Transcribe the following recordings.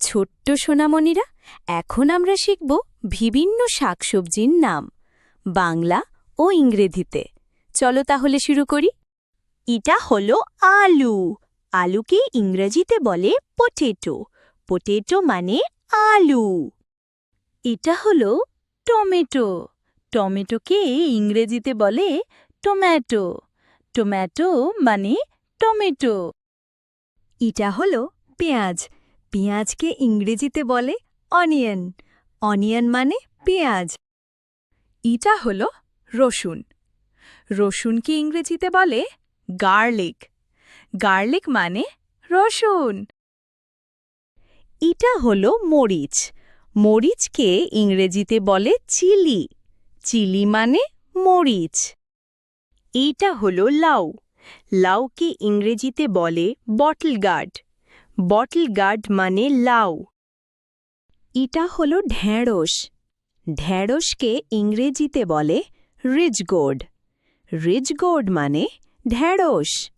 ছোট্ট সোনামণিরা, এখন আমরা শিখব বিভিন্ন শাকসবজির নাম, বাংলা ও ইংরেজিতে। চলো তাহলে শুরু করি। এটা হলো আলু। আলুকে ইংরেজিতে বলে পটেটো পটেটো মানে আলু। এটা হলো টমেটো। টমেটোকে ইংরেজিতে বলে টমেটো টমেটো মানে টমেটো। এটা হলো পেঁয়াজ। পেঁয়াজকে ইংরেজিতে বলে অনিয়ন। অনিয়ন মানে পেঁয়াজ। এটা হলো রসুন। রসুনকে ইংরেজিতে বলে গার্লিক। গার্লিক মানে রসুন। এটা হল মরিচ। মরিচকে ইংরেজিতে বলে চিলি। চিলি মানে মরিচ। এইটা হলো লাউ। লাউকে ইংরেজিতে বলে বটল গার্ড বটল গার্ড মানে লাউ। এটা হল ঢেঁড়স। ঢেঁড়সকে ইংরেজিতে বলে রিজগোর্ড। রিজগোর্ড মানে ঢেঁড়স।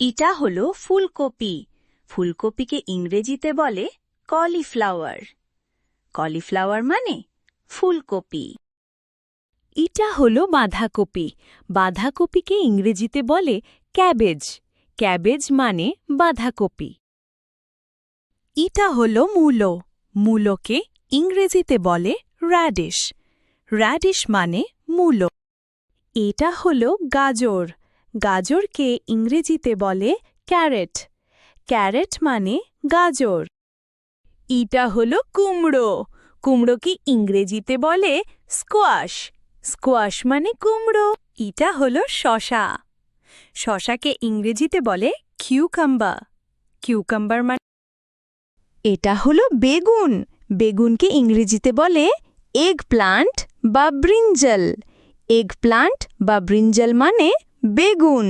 এটা হল ফুলকপি। ফুলকপিকে ইংরেজিতে বলে কলিফ্লাওয়ার। কলিফ্লাওয়ার মানে ফুলকপি। এটা হল বাঁধাকপি। বাঁধাকপিকে ইংরেজিতে বলে ক্যাবেজ। ক্যাবেজ মানে বাঁধাকপি। এটা হল মূলো। মূলোকে ইংরেজিতে বলে র্যাডিশ র্যাডিশ মানে মূলো। এটা হল গাজর। গাজরকে ইংরেজিতে বলে ক্যারেট ক্যারেট মানে গাজর। ইটা হল কুমড়ো। কুমড়োকে ইংরেজিতে বলে স্কোয়াশ স্কোয়াশ মানে কুমড়ো। ইটা হল শশা। শশাকে ইংরেজিতে বলে কিউকাম্বা কিউকাম্বার মানে এটা হলো বেগুন। বেগুনকে ইংরেজিতে বলে এগ প্লান্ট বা ব্রিঞ্জল এগ প্লান্ট বা ব্রিঞ্জল মানে বেগুন।